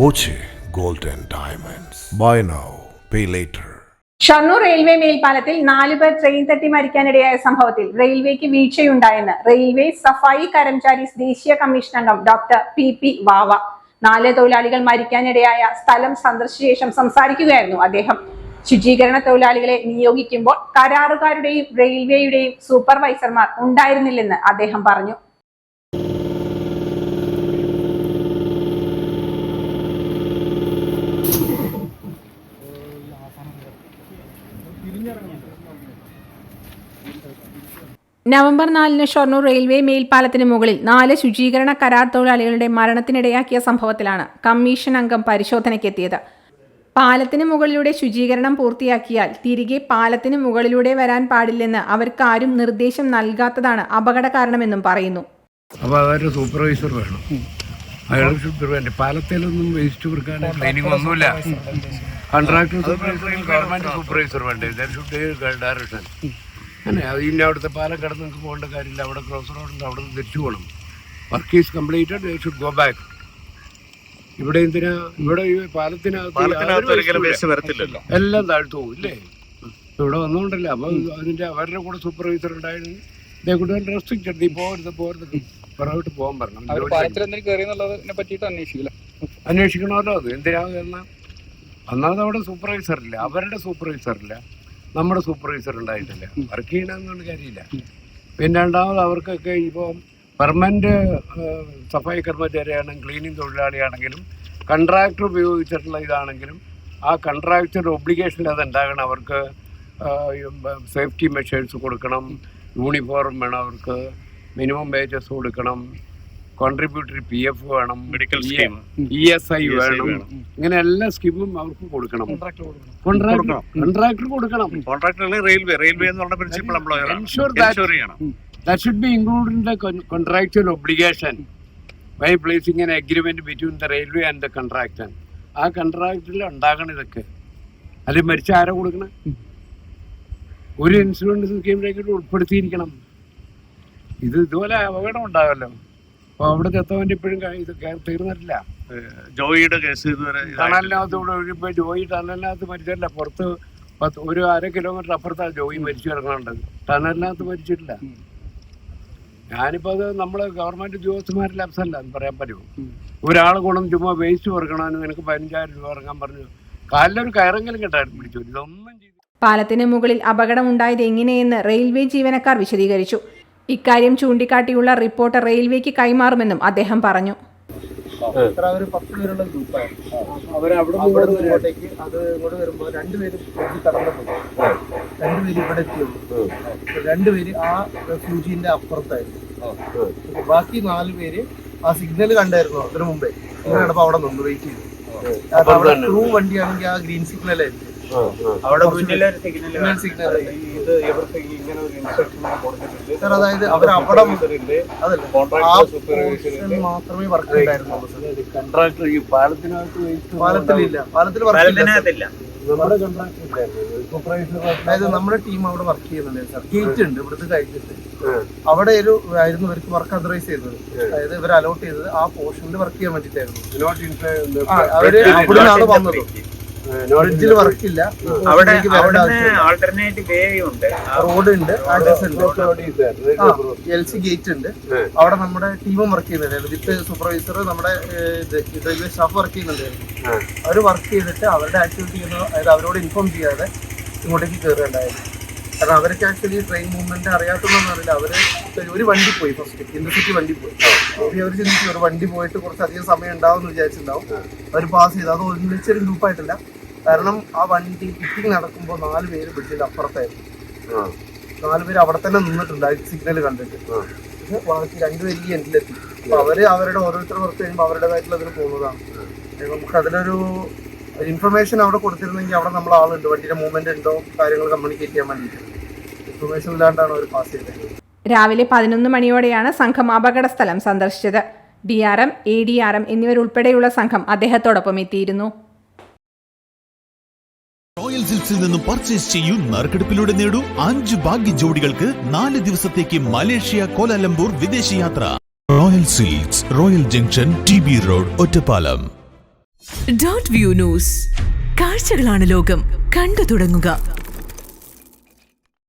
Boche gold and Diamonds. Buy now, pay later. Shoranur railway മേൽപ്പാലത്തിൽ നാല് പേർ train തട്ടി മരിക്കാനിടയായ സംഭവത്തിൽ റെയിൽവേക്ക് വീഴ്ചയുണ്ടായെന്ന് റെയിൽവേ സഫായി കരംചാരീസ് ദേശീയ കമ്മീഷൻ അംഗം ഡോക്ടർ പി പി വാവ നാല് തൊഴിലാളികൾ മരിക്കാനിടയായ സ്ഥലം സന്ദർശിച്ച ശേഷം സംസാരിക്കുകയായിരുന്നു അദ്ദേഹം ശുചീകരണ തൊഴിലാളികളെ നിയോഗിക്കുമ്പോൾ കരാറുകാരുടെയും റെയിൽവേയുടെയും സൂപ്പർവൈസർമാർ ഉണ്ടായിരുന്നില്ലെന്ന് അദ്ദേഹം പറഞ്ഞു നവംബർ നാലിന് ഷൊർണൂർ റെയിൽവേ മേൽപ്പാലത്തിന് മുകളിൽ നാല് ശുചീകരണ കരാർ തൊഴിലാളികളുടെ മരണത്തിനിടയാക്കിയ സംഭവത്തിലാണ് കമ്മീഷൻ അംഗം പരിശോധനയ്ക്കെത്തിയത്. പാലത്തിന് മുകളിലൂടെ ശുചീകരണം പൂർത്തിയാക്കിയാൽ തിരികെ പാലത്തിന് മുകളിലൂടെ വരാൻ പാടില്ലെന്ന് അവർക്കാരും നിർദ്ദേശം നൽകാത്തതാണ് അപകട കാരണമെന്നും പറയുന്നു. അപ്പോൾ അതൊരു സൂപ്പർവൈസർ വേണം. അയാൾ സൂപ്പർവൈസർ പാലത്തിലൊന്നും വേസ്റ്റ് കൊടുക്കാൻ ട്രെയിനിങ് ഒന്നുമില്ല. കോൺട്രാക്ടർ ഗവൺമെന്റ് സൂപ്പർവൈസർ വേണ്ടേ? ഡയറക്ഷൻ അങ്ങനെ അവിടുത്തെ നിങ്ങൾക്ക് പോകേണ്ട കാര്യമില്ല. അവിടെ ക്രോസ് റോഡുണ്ട് അവിടെ നിന്ന് തിരിച്ചു പോകണം work is completed should go back ഇവിടെ എന്തിനാ ഇവിടെ ഈ പാലത്തിനകത്ത് എല്ലാം താഴ്ത്തു പോകും ഇല്ലേ? ഇവിടെ വന്നുകൊണ്ടല്ല അപ്പോൾ അതിന്റെ അവരുടെ കൂടെ സൂപ്പർവൈസർ ഉണ്ടായിരുന്നു. ഇതേ കൂടെ റെസ്ട്രിക്റ്റഡ് നീ പോകരുത് പോകരുത്. പുറകോട്ട് പോകാൻ പറഞ്ഞു. അന്വേഷിക്കണമല്ലോ അത്. എന്തിനാ കാരണം ഒന്നാമത് അവിടെ സൂപ്പർവൈസർ ഇല്ല. അവരുടെ സൂപ്പർവൈസർ ഇല്ല. നമ്മുടെ സൂപ്പർവൈസർ ഉണ്ടായിട്ടില്ല. വർക്ക് ചെയ്യണമെന്നുള്ള കാര്യമില്ല. പിന്നെ രണ്ടാമത് അവർക്കൊക്കെ ഇപ്പോൾ പെർമനന്റ് സഫായി കർമ്മചാരിയാണെങ്കിലും ക്ലീനിങ് തൊഴിലാളിയാണെങ്കിലും കൺട്രാക്ടർ ഉപയോഗിച്ചിട്ടുള്ള ഇതാണെങ്കിലും ആ കൺട്രാക്ടറിന്റെ ഒബ്ലിഗേഷൻ അത് ഉണ്ടാകണം അവർക്ക് സേഫ്റ്റി മെഷേഴ്സ് കൊടുക്കണം. യൂണിഫോം വേണം അവർക്ക്. മിനിമം വേജസ് കൊടുക്കണം. കോൺട്രിബ്യൂട്ടറി പി എഫ് വേണം medical scheme. E S I വേണം. ഇങ്ങനെ എല്ലാ സ്കീമും അവർക്ക് കൊടുക്കണം. കോൺട്രാക്ടർ കൊടുക്കണം. കോൺട്രാക്ടർ റെയിൽവേ റെയിൽവേ എന്ന് പറഞ്ഞ principal employer ensure that should be include in the contractual obligation by placing an agreement between the railway and the contractor ആ കോൺട്രാക്റ്റിൽ ഉണ്ടാകണം ഇതൊക്കെ. അത് മരിച്ച ആരാ കൊടുക്കണം? ഒരു ഇൻഷുറൻസ് സ്കീമിലേക്ക് ഉൾപ്പെടുത്തിയിരിക്കണം. ഇത് ഇതുപോലെ അപകടം ഉണ്ടാകല്ലോ അപ്പോൾ അവിടെ എത്തവന്റെ ഇപ്പോഴും ഇത് തീർന്നിട്ടില്ല. ജോയിയുടെ കേസ് ഇതുവരെ ഇവിടെ ഒഴിപ്പോൾ ജോയി ടണലിനകത്ത് മരിച്ചല്ല പുറത്ത് പത്ത് ഒരു അര കിലോമീറ്റർ അപ്പുറത്താണ് ജോയി മരിച്ചു കിടക്കണുണ്ട് ടണലിനകത്ത് മരിച്ചിട്ടില്ല. ഞാനിപ്പോൾ അത് നമ്മൾ ഗവൺമെന്റ് ഉദ്യോഗസ്ഥന്മാരുടെ അപ്സല്ല എന്ന് പറയാൻ പറ്റും ഒരാൾ കൊണ്ടും ചുമ്മാ വേസ്റ്റ് പറക്കണമെന്ന് എനിക്ക് പതിനഞ്ചായിരം രൂപ ഇറങ്ങാൻ പറഞ്ഞു. കാലിലൊരു കയറെങ്കിലും കിട്ടാൻ പിടിച്ചു. ഇതൊന്നും പാലത്തിന് മുകളിൽ അപകടമുണ്ടായത് എങ്ങനെയെന്ന് റെയിൽവേ ജീവനക്കാർ വിശദീകരിച്ചു. ഇക്കാര്യം ചൂണ്ടിക്കാട്ടിയുള്ള റിപ്പോർട്ട് റെയിൽവേക്ക് കൈമാറുമെന്നും അദ്ദേഹം പറഞ്ഞു. ഇത്ര ഒരു പത്ത് പേരുള്ള അവർ അവിടെ അത് ഇങ്ങോട്ട് വരുമ്പോൾ രണ്ടുപേര് എത്തി കടന്നിട്ടുണ്ട് രണ്ടുപേര് ഇവിടെ എത്തിയുള്ളൂ. രണ്ടുപേര് ആ സൂചിന്റെ അപ്പുറത്തായിരുന്നു. ബാക്കി നാല് പേര് ആ സിഗ്നൽ കണ്ടായിരുന്നു അതിനു മുമ്പേ. അവിടെ നിന്ന് വെയിറ്റ് ചെയ്തു. അവിടെ വണ്ടിയാണെങ്കിൽ ആ ഗ്രീൻ സിഗ്നൽ അവിടെ സാർ അതായത് അവർ അവിടെ അതല്ല. കോൺട്രാക്ടർ സൂപ്പർവൈസർ മാത്രമേ വർക്ക് ഉണ്ടായിരുന്നുള്ളൂ സാർ കോൺട്രാക്ടർ ഈ പാലത്തിനകത്ത് പാലത്തിലില്ല. പാലത്തിൽ വർക്ക് ഇല്ല പാലത്തിനകത്തില്ല. നമ്മുടെ കോൺട്രാക്ടർ സൂപ്പർവൈസർ അതായത് നമ്മുടെ ടീം അവിടെ വർക്ക് ചെയ്യുന്നുണ്ട് സാർ ഗേറ്റ് ഉണ്ട് ഇവിടുത്തെ കഴിഞ്ഞിട്ട് അവിടെ ഒരു ആയിരുന്നു ഇവർക്ക് വർക്ക് അതറൈസ് ചെയ്തത്. അതായത് ഇവർ അലോട്ട് ചെയ്തത് ആ പോർഷനിൽ വർക്ക് ചെയ്യാൻ വേണ്ടിട്ടായിരുന്നു അവർ അവർ അവിടുന്നാണ് വന്നത്. ബ്രിഡ്ജിൽ വർക്ക് ഇല്ല അവിടെ ആൾട്ടർനേറ്റ് വേ ഉണ്ട്. റോഡ് ഉണ്ട് എൽ സി ഗേറ്റ് ഉണ്ട്. അവിടെ നമ്മുടെ ടീമും വർക്ക് ചെയ്യുന്നുണ്ട്. വിത്ത് സൂപ്പർവൈസർ നമ്മുടെ റെയിൽവേ സ്റ്റാഫ് വർക്ക് ചെയ്യുന്നുണ്ടായിരുന്നു അവർ വർക്ക് ചെയ്തിട്ട് അവരുടെ ആക്ടിവിറ്റി ചെയ്യുന്ന അതായത് അവരോട് ഇൻഫോം ചെയ്യാതെ ഇങ്ങോട്ടേക്ക് കയറുകയുണ്ടായിരുന്നു കാരണം അവർക്ക് ആക്ച്വലി ട്രെയിൻ മൂവ്മെന്റ് അറിയാത്തതൊന്നും അറിയില്ല. അവർ ഒരു വണ്ടി പോയി ഫസ്റ്റ് ഇന്റർസിറ്റി വണ്ടി പോയി. അവർ ചിന്തിച്ചു ഒരു വണ്ടി പോയിട്ട് കുറച്ചധികം സമയം ഉണ്ടാവും എന്ന് വിചാരിച്ചിട്ടുണ്ടാവും അവർ പാസ് ചെയ്തു. അത് ഒന്നിച്ചൊരു ഗ്രൂപ്പായിട്ടില്ല കാരണം ആ വണ്ടി ഫിറ്റിംഗ് നടക്കുമ്പോൾ നാല് പേര് ബ്രിഡ്ജിന്റെ അപ്പുറത്തായിരുന്നു. നാല് പേര് അവിടെ തന്നെ നിന്നിട്ടുണ്ട് ആ സിഗ്നൽ കണ്ടിട്ട്. ബാക്കി രണ്ടുപേര് ഈ എൻഡിലെത്തി അപ്പൊ അവർ അവരുടെ ഓരോരുത്തർ വർക്ക് കഴിയുമ്പോൾ അവരുടേതായിട്ടുള്ള അതിന് പോകുന്നതാണ്. നമുക്ക് അതിലൊരു ഇൻഫർമേഷൻ അവിടെ കൊടുത്തിരുന്നെങ്കിൽ അവിടെ നമ്മൾ ആളുണ്ട് വണ്ടിയുടെ മൂവ്മെന്റ് ഉണ്ടോ കാര്യങ്ങൾ കമ്മ്യൂണിക്കേറ്റ് ചെയ്യാൻ വേണ്ടിയിട്ട്. ഇൻഫർമേഷൻ ഇല്ലാണ്ടാണ് അവർ പാസ് ചെയ്തത്. രാവിലെ പതിനൊന്ന് മണിയോടെയാണ് സംഘം അപകട സ്ഥലം സന്ദർശിച്ചത്. D R M A D R M എന്നിവരുൾപ്പെടെയുള്ള സംഘം അദ്ദേഹത്തോടൊപ്പം എത്തിയിരുന്നു. റോയൽ സിൽക്സിൽ നിന്നും പർച്ചേസ് ചെയ്യൂ നറുക്കെടുപ്പിലൂടെ നേടൂ അഞ്ച് ഭാഗ്യ ജോഡികൾക്ക് നാല് ദിവസത്തേക്ക് മലേഷ്യ കോലാലംപൂർ വിദേശയാത്ര Royal Silks Royal Junction T B road Ottapalam. Dot View News കാഴ്ചകളാണ് ലോകം. കണ്ടു തുടങ്ങുക.